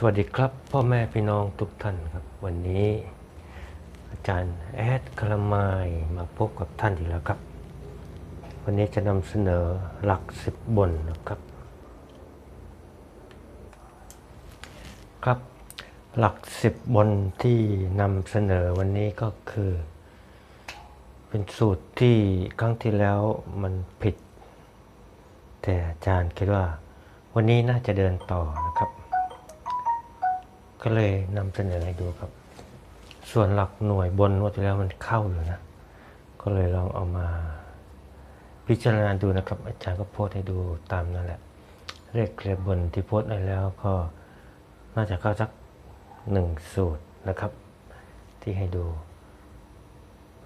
สวัสดีครับพ่อแม่พี่น้องทุกท่านครับ วันนี้ อาจารย์แอดคลามายมาพบกับท่านอีกแล้วครับ วันนี้จะนำเสนอหลักสิบบนนะครับ ครับ หลักสิบบนที่นำเสนอวันนี้ก็คือ เป็นสูตรที่ครั้งที่แล้วมันผิด แต่อาจารย์คิดว่า วันนี้น่าจะเดินต่อนะครับ ก็เลยนำเสนอให้ดูครับ ส่วนหลักหน่วยบนวันที่แล้วมันเข้าอยู่นะ ก็เลยลองเอามาพิจารณาดูนะครับ อาจารย์ก็โพสให้ดูตามนั่นแหละ เลขเคลียบนที่โพสไว้แล้วก็น่าจะเข้าสักหนึ่งสูตรนะครับ ที่ให้ดู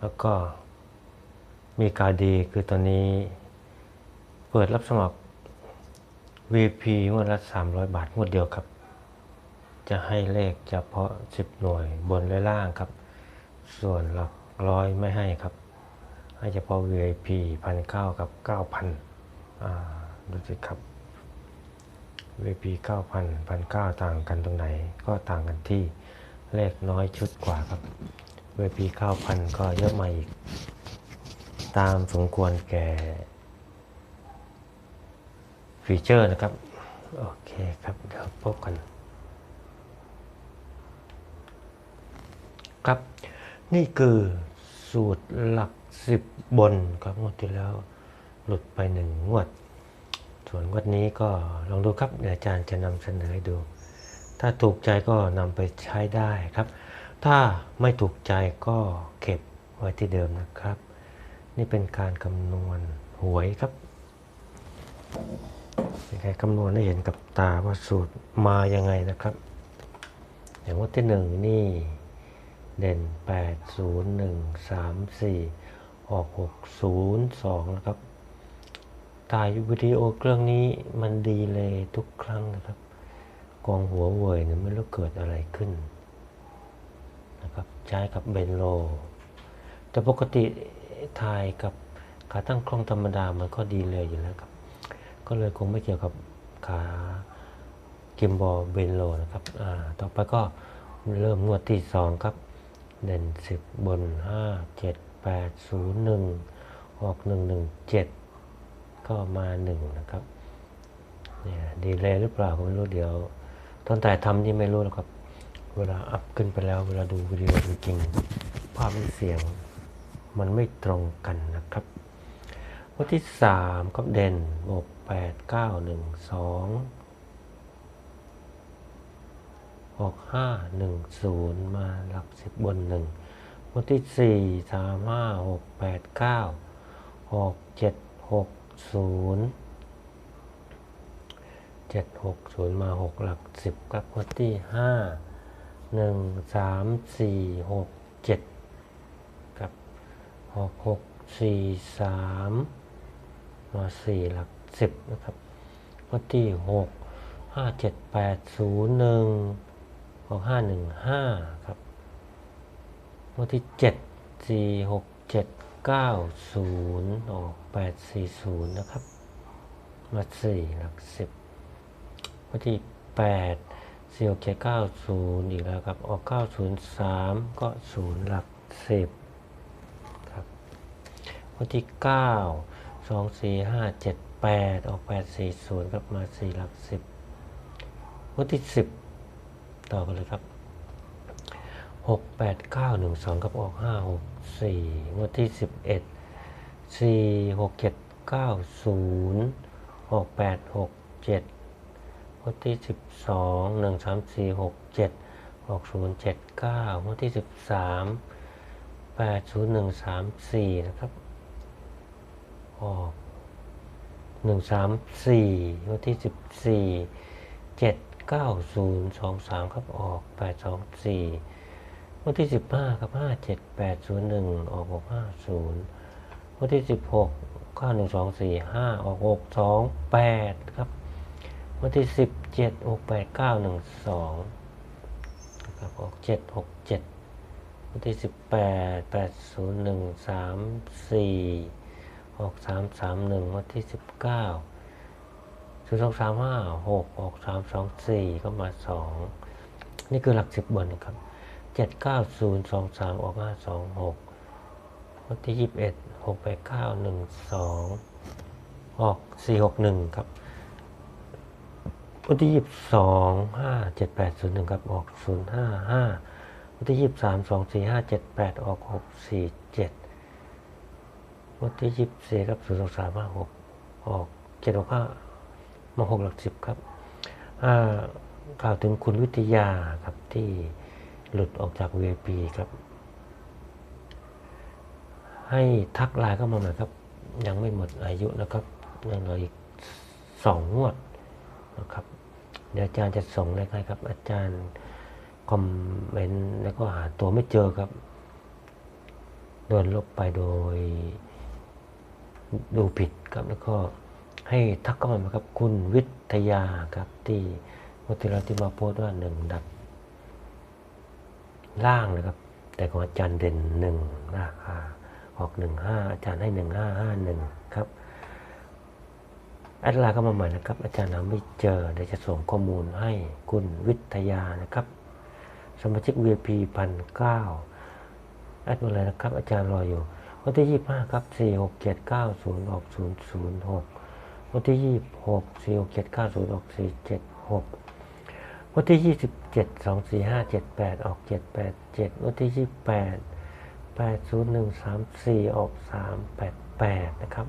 แล้วก็มีการดีคือตอนนี้เปิดรับสมัคร VP งวดละ300 บาทงวดเดียวครับ จะให้เลขเฉพาะ 10 หน่วยบนและล่างครับ ส่วนหลักร้อยไม่ให้ครับ ให้เฉพาะ VIP พันเก้ากับ 9,000อ่าดูสิครับ VIP 9,000 1,900 ต่างกันตรงไหน ก็ต่างกันที่เลขน้อยชุดกว่าครับ VIP 9,000 ก็เยอะมาอีก ตามสมควรแก่ฟีเจอร์นะครับ โอเคครับ เดี๋ยวพบกัน ครับ นี่คือสูตรหลักสิบบนครับงวดที่แล้วหลุดไปหนึ่งงวด ส่วนงวดนี้ก็ลองดูครับเดี๋ยวอาจารย์จะนำเสนอให้ดู ถ้าถูกใจก็นำไปใช้ได้ครับ ถ้าไม่ถูกใจก็เก็บไว้ที่เดิมนะครับ นี่เป็นการคำนวณหวยครับเป็นการคำนวณให้เห็นกับตาว่าสูตรมายังไงนะครับ อย่างว่าที่หนึ่งนี่ เด่น 8 0 1 3 4 ออก 6 0 2 นะครับ ถ่ายวิดีโอเครื่องนี้มันดีเลยทุกครั้งนะครับ กองหัวเว่ยเนี่ยไม่รู้เกิดอะไรขึ้นนะครับ ใช้กับเบนโล แต่ปกติถ่ายกับขาตั้งกล้องธรรมดามันก็ดีเลยอยู่แล้วครับ ก็เลยคงไม่เกี่ยวกับขากิมบอลเบนโลนะครับ อ่า ต่อไปก็เริ่มงวดที่สองครับ เด่นสิบบนห้าเจ็ดแปดศูนย์หนึ่งออกหนึ่งหนึ่งเจ็ดก็มาหนึ่งนะครับเนี่ยดีเลยหรือเปล่าก็ไม่รู้เดี๋ยวตอนแต่ทำนี่ไม่รู้แล้วครับ เวลาอัพขึ้นไปแล้วเวลาดูวิดีโอจริงๆภาพและเสียงมันไม่ตรงกันนะครับวันที่สามก็เด่นบกแปดเก้าหนึ่งสอง ออกห้าหนึ่งศูนย์มาหลักสิบบนหนึ่งงวดที่สี่สามห้าหกแปดเก้าอกเจ็ดหกศูนย์เจ็ดหกศูนย์มาหกหลักสิบครับงวดที่ห้าหนึ่งสามสี่หกเจ็ดครับออกหกสี่สามมาสี่หลักสิบนะครับงวดที่หกห้าเจ็ดแปดศูนย์หนึ่ง หกห้าหนึ่งห้าครับวันที่เจ็ดสี่หกเจ็ดเก้าศูนย์ออกแปดสี่ศูนย์นะครับ มาสี่หลักสิบวันที่แปดสี่หกเจ็ดเก้าศูนย์อีกแล้วครับ ออกเก้าศูนย์สามก็ศูนย์หลักสิบครับ วันที่เก้าสองสี่ห้าเจ็ดแปดออกแปดสี่ศูนย์ครับ มาสี่หลักสิบวันที่สิบ ต่อกันเลยครับหกแปดเก้าหนึ่งสองครับออกห้าหกสี่วันที่สิบเอ็ดสี่หกเจ็ดเก้าศูนย์ออกแปดหกเจ็ดวันที่สิบสองหนึ่งสามสี่หกเจ็ดออกศูนย์เจ็ดเก้าวันที่สิบสามแปดศูนย์หนึ่งสามสี่นะครับออกหนึ่งสามสี่วันที่สิบสี่เจ็ด เก้าศูนย์สองสามครับออกแปดสองสี่วันที่สิบห้าครับห้าเจ็ดแปดศูนย์หนึ่งออกหกห้าศูนย์วันที่สิบหกเก้าหนึ่งสองสี่ห้าออกหกสองแปดครับ วันที่สิบเจ็ดหกแปดเก้าหนึ่งสองนะครับออกเจ็ดหกเจ็ดวันที่สิบแปดแปดศูนย์หนึ่งสามสี่ออกสามสามหนึ่งวันที่สิบเก้า ศูนย์สองสามห้าหกออกสามสองสี่ก็มาสองนี่คือหลักสิบบนครับเจ็ดเก้าศูนย์สองสามออกห้าสองหกวันที่ยี่สิบเอ็ดหกไปดเก้าหนึ่งสองออกสี่หกหนึ่งครับวันที่ยี่สิบสองห้าเจ็ดแปดศูนย์หนึ่งครับออกศูนย์ห้าห้าวันที่ยี่สิบสามสองสี่ห้าเจ็ดแปดออกหกสี่เจ็ดวันที่ยี่สิบสี่ครับศูนย์สองสามห้าหกออกเจ็ดหกห้า มาหกหลักสิบครับอ่ากล่าวถึงคุณวิทยาครับที่หลุดออกจาก VIP ครับ ให้ทักไลน์เข้ามาหน่อยครับ ยังไม่หมดอายุนะครับยังเหลืออีกสองงวดนะครับเดี๋ยวอาจารย์จะส่งเลขให้ครับ อาจารย์คอมเมนต์แล้วก็หาตัวไม่เจอครับโดนลบไปโดยดูผิดครับแล้วก็ ให้ทักเข้ามาครับคุณวิทยาครับที่วัติราที่มาโพสต์ว่าหนึ่งดับ ล่างนะครับ แต่ของอาจารย์เด่นหนึ่งราคาออกหนึ่งห้าอาจารย์ให้หนึ่งห้าห้าหนึ่งครับแอดไลน์เข้ามาใหม่นะครับ อาจารย์หาไม่เจอเดี๋ยวจะส่งข้อมูลให้คุณวิทยานะครับ สมาชิก VIP พันเก้าแอดมาเลยนะครับ อาจารย์รออยู่วันที่25ครับ4 6 7 9 0ออก006 วันที่26 4 6 7 9 0ออก476วันที่27 2 4 5 7 8องสี่ห้าเจ็ดแปดออก787วันที่28 801 34ออก388นะครับ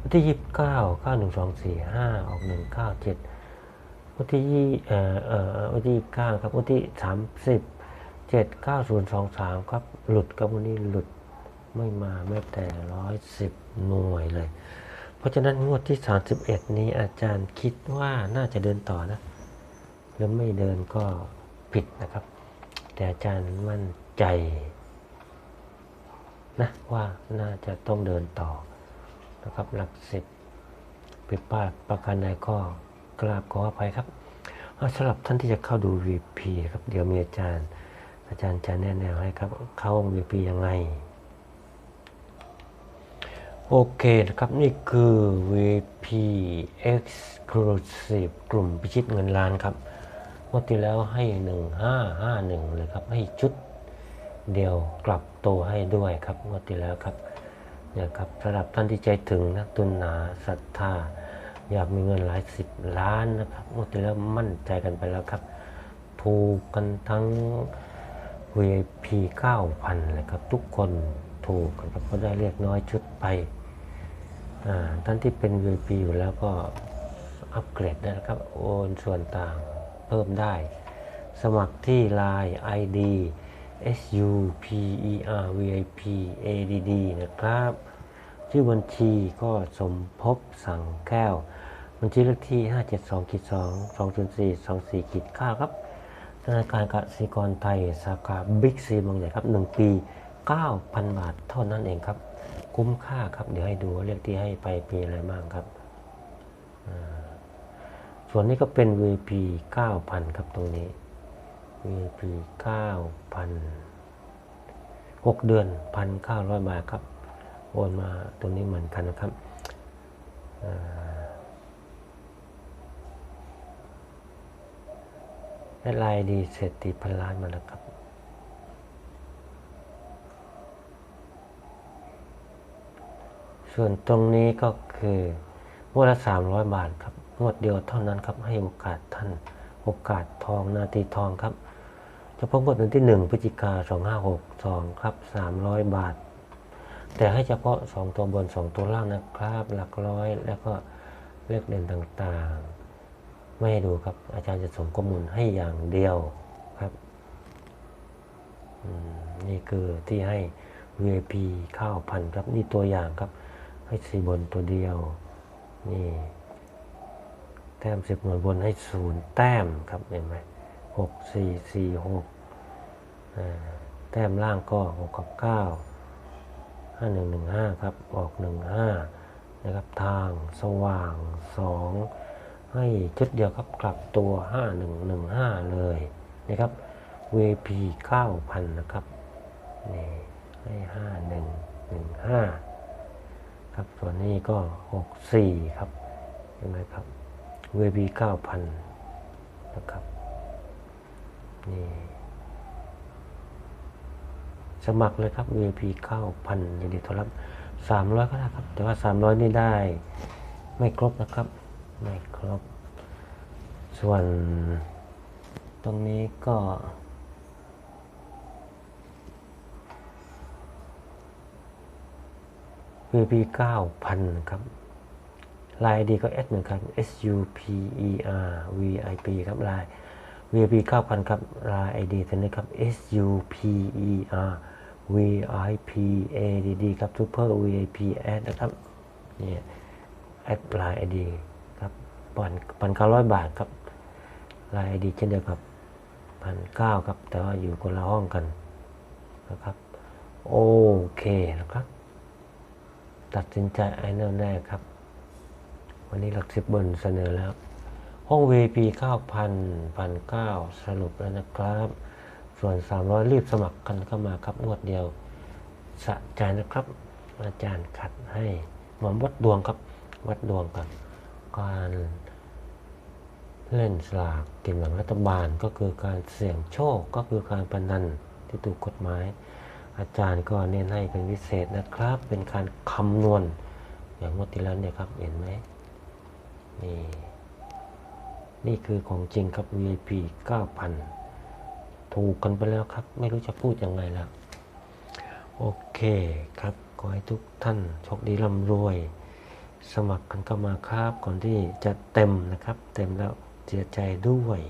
วันที่ยี่สิบเก้าเก้าหนึ่งสองสี่ห้าออกหนึ่งเก้าเจ็ดวันที่ยี่เอ่อเอ่อวันที่ยี่สิบเก้าครับวันที่สามสิบเจ็ดเก้าศูนย์สองสามครับหลุดครับวันนี้หลุดไม่มาแม้แต่ร้อยสิบหน่วยเลย เพราะฉะนั้นงวดที่สามสิบเอ็ดนี้อาจารย์คิดว่าน่าจะเดินต่อนะ หรือไม่เดินก็ผิดนะครับ แต่อาจารย์มั่นใจนะว่าน่าจะต้องเดินต่อนะครับ หลักสิบผิดพลาดประการใดก็กราบขออภัยครับเอาสำหรับท่านที่จะเข้าดู VP ครับเดี๋ยวมีอาจารย์ อาจารย์จะแนะแนวให้ครับเข้า VP ยังไง โอเคนะครับ นี่คือ VP Exclusive กลุ่มพิชิตเงินล้านครับงวดที่แล้วให้ 1551 เลยครับ ให้ชุดเดียวกลับตัวให้ด้วยครับงวดที่แล้วครับเนี่ยครับสำหรับท่านที่ใจถึงนักตุนหนาศรัทธา อยากมีเงินหลายสิบล้านนะครับเมื่อที่แล้วมั่นใจกันไปแล้วครับ ถูกกันทั้ง VIP 9,000 เลยครับ ทุกคนถูกกันครับก็ได้เรียกน้อยชุดไป ท่านที่เป็น VIP อยู่แล้วก็อัปเกรดได้นะครับ โอนส่วนต่างเพิ่มได้ สมัครที่ Line ID S U P E R V I P A D D นะครับ ชื่อบัญชีก็สมภพสั่งแก้ว บัญชีเลขที่ 572กิ2 204 24กิ9ครับธนาคารกสิกรไทย สาขาบิ๊กซีบางใหญ่ครับ 1 ปี 9,000 บาทเท่านั้นเองครับ คุ้มค่าครับ เดี๋ยวให้ดูเลขที่ให้ไปปีอะไรบ้างครับ ส่วนนี้ก็เป็น VP 9,000 ครับตรงนี้ VP 9,000 6 เดือน 1,900 บาทครับ โอนมาตรงนี้เหมือนกันนะครับแอดไลน์ดีเศรษฐีพันล้านมาแล้วครับ ส่วนตรงนี้ก็คืองวดละ300 บาทครับงวดเดียวเท่านั้นครับให้โอกาสท่านโอกาสทองนาทีทองครับเฉพาะงวดวันที่ 1พฤศจิกา2562ครับ300 บาท แต่ให้เฉพาะ 2 ตัวบน 2 ตัวล่างนะครับ หลักร้อยแล้วก็เลขเด่นต่างๆ ไม่ให้ดูครับอาจารย์จะส่งข้อมูลให้อย่างเดียวครับอืมนี่คือที่ให้ VIP ข้าวพันครับนี่ตัวอย่างครับ ให้สี่บนตัวเดียว นี่ แต้มสิบหน่วยบนให้ศูนย์แต้มครับเห็นไหมหกสี่สี่หกแต้มล่างก็หกกับเก้าห้าหนึ่งหนึ่งห้าครับ ออกหนึ่งห้านะครับทางสว่างสองให้ชุดเดียวครับกลับตัวห้าหนึ่งหนึ่งห้าเลยนะครับ VP เก้าพันนะครับ นี่ให้ห้าหนึ่งหนึ่งห้า ครับ ส่วนนี้ก็หกสี่ครับ เห็นไหมครับ VB เก้าพันนะครับ นี่ สมัครเลยครับ VIP เก้าพันยินดีต้อนรับสามร้อยก็ได้ครับ แต่ว่าสามร้อยนี่ได้ ไม่ครบนะครับ ไม่ครบ ส่วนตรงนี้ก็ VP 9,000 ครับลายดีก็ S เหมือนกัน S U P E R V I P ครับลาย VP 9,000 ครับลาย ID ตัวนี้ครับ S U P E R V I P A D D ครับ Super V I P Ad นะครับนี่แอดลาย ID ครับปันปันเก้าร้อยบาทครับลาย ID เช่นเดียวกับพันเก้าครับ แต่ว่าอยู่คนละห้องกันนะครับ โอเคนะครับ ตัดสินใจไอ้แน่วแน่ครับ วันนี้หลักสิบบนเสนอแล้ว ห้อง VP 9,000 1,900 สรุปแล้วนะครับ ส่วน 300 รีบสมัครกันเข้ามาครับ งวดเดียว สะใจนะครับ อาจารย์ขัดให้หมอมวัดดวงครับ วัดดวงกันการเล่นสลากกินแบ่งรัฐบาลก็คือการเสี่ยงโชคก็คือการพนันที่ถูกกฎหมาย อาจารย์ก็เน้นให้เป็นพิเศษนะครับ เป็นการคำนวณอย่างงวดที่แล้วเนี่ยครับเห็นไหมนี่นี่คือของจริงครับ VIP 9,000 ถูกกันไปแล้วครับ ไม่รู้จะพูดยังไงแล้ว โอเคครับ ขอให้ทุกท่านโชคดีร่ำรวย สมัครกันเข้ามาครับ ก่อนที่จะเต็มนะครับ เต็มแล้วเสียใจด้วย